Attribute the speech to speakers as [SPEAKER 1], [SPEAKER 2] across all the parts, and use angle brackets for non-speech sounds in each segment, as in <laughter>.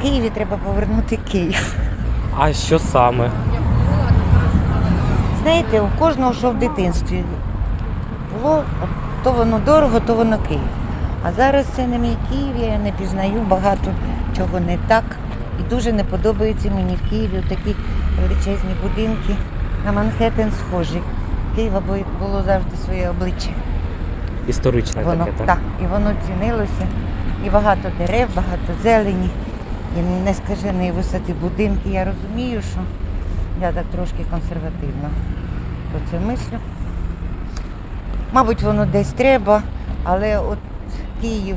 [SPEAKER 1] в Києві треба повернути Київ.
[SPEAKER 2] А що саме?
[SPEAKER 1] Знаєте, у кожного що в дитинстві було, то воно дорого, то воно Київ. А зараз це не мій Київ, я не пізнаю багато чого не так. І дуже не подобається мені в Києві такі величезні будинки на Манхеттен схожі. Києва бу- було завжди своє обличчя.
[SPEAKER 2] Історичне
[SPEAKER 1] Воно
[SPEAKER 2] таке, так?
[SPEAKER 1] так, і воно цінилося. І багато дерев, багато зелені, і нескаженої висоти будинки. Я розумію, що я так трошки консервативно про це мислю. Мабуть, воно десь треба, але от Київ,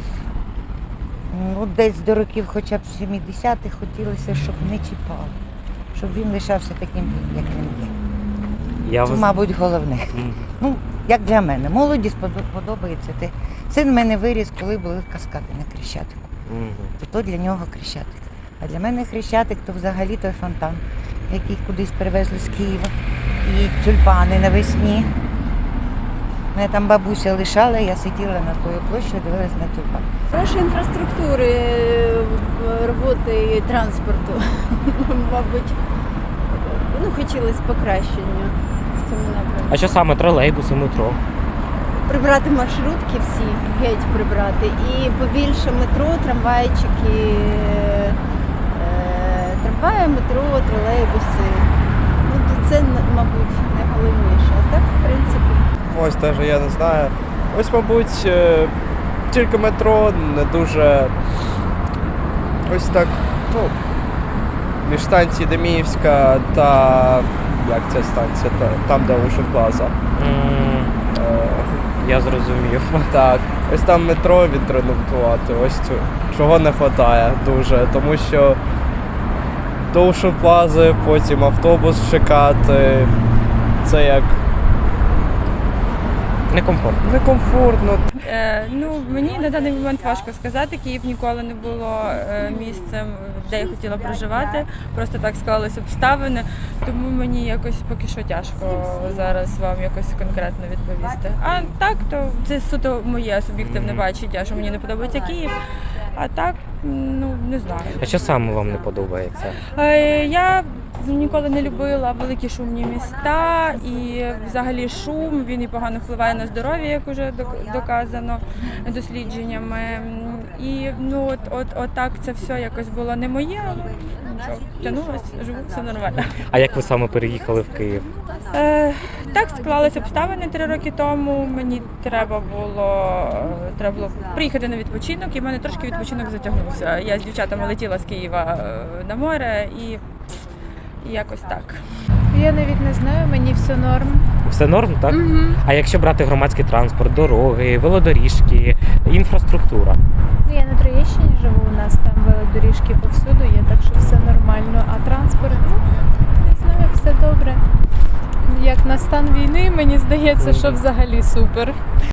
[SPEAKER 1] ну, десь до років хоча б 70-х хотілося, щоб не чіпав, щоб він лишався таким, як він є.
[SPEAKER 2] Я
[SPEAKER 1] Це,
[SPEAKER 2] вас...
[SPEAKER 1] мабуть, головне.
[SPEAKER 2] Мгм.
[SPEAKER 1] Ну, як для мене. Молоді сподо- подобається те. Син в мене виріс, коли були каскади на Хрещатику.
[SPEAKER 2] Мгм.
[SPEAKER 1] То, то для нього Хрещатик. А для мене Хрещатик то взагалі той фонтан, який кудись перевезли з Києва. І тюльпани навесні. Мене там бабуся лишала, я сиділа на тою площі, дивилась на тюльпани.
[SPEAKER 3] Нашої інфраструктури, е, роботи і транспорту, <laughs> мабуть, ну, хотілося покращення в цьому напрямку.
[SPEAKER 2] А що саме тролейбуси, метро?
[SPEAKER 3] Прибрати маршрутки всі, геть прибрати. І побільше метро, трамвайчики, е, трамваї, метро, тролейбуси. Ну, то це, мабуть, найголовніше. А так, в принципі.
[SPEAKER 4] Ось теж я не знаю. Ось, мабуть, е, тільки метро не дуже. Ось так. Ну, між станції Деміївська та. Як ця станція? Там, де Ocean Plaza.
[SPEAKER 2] Я зрозумів. <laughs>
[SPEAKER 4] так, ось там метро відремонтувати. Ось цю. Чого не вистачає дуже. Тому що довше плази, потім автобус чекати. Це як
[SPEAKER 2] Некомфортно.
[SPEAKER 4] некомфортно.
[SPEAKER 5] Е, ну мені на даний момент важко сказати. Київ ніколи не було е, місцем, де я хотіла проживати. Просто так склалися обставини. Тому мені якось поки що тяжко зараз вам якось конкретно відповісти. А так, то це суто моє суб'єктивне бачення, що мені не подобається Київ. А так, ну не знаю.
[SPEAKER 2] А що саме вам не подобається?
[SPEAKER 5] Е, Я ніколи не любила великі шумні міста і взагалі шум він і погано впливає на здоров'я, як уже док- доказано дослідженнями. І ну от, от, от так це все якось було не моє, але нічого, тягнулося, живу, все нормально.
[SPEAKER 2] А як ви саме переїхали в Київ?
[SPEAKER 5] Е, так склалися обставини три роки тому. Мені треба було, е, треба було приїхати на відпочинок, і в мене трошки відпочинок затягнувся. Я з дівчатами летіла з Києва е, на море і, і якось так.
[SPEAKER 6] Я навіть не знаю, мені все норм.
[SPEAKER 2] Все норм, так?
[SPEAKER 6] Угу.
[SPEAKER 2] А якщо брати громадський транспорт, дороги, велодоріжки, інфраструктура?
[SPEAKER 6] Ну, я на Троєщині живу, у нас там велодоріжки повсюду є, так що все нормально. А транспорт, ну, не знаю, все добре. Як на стан війни, мені здається, що взагалі супер.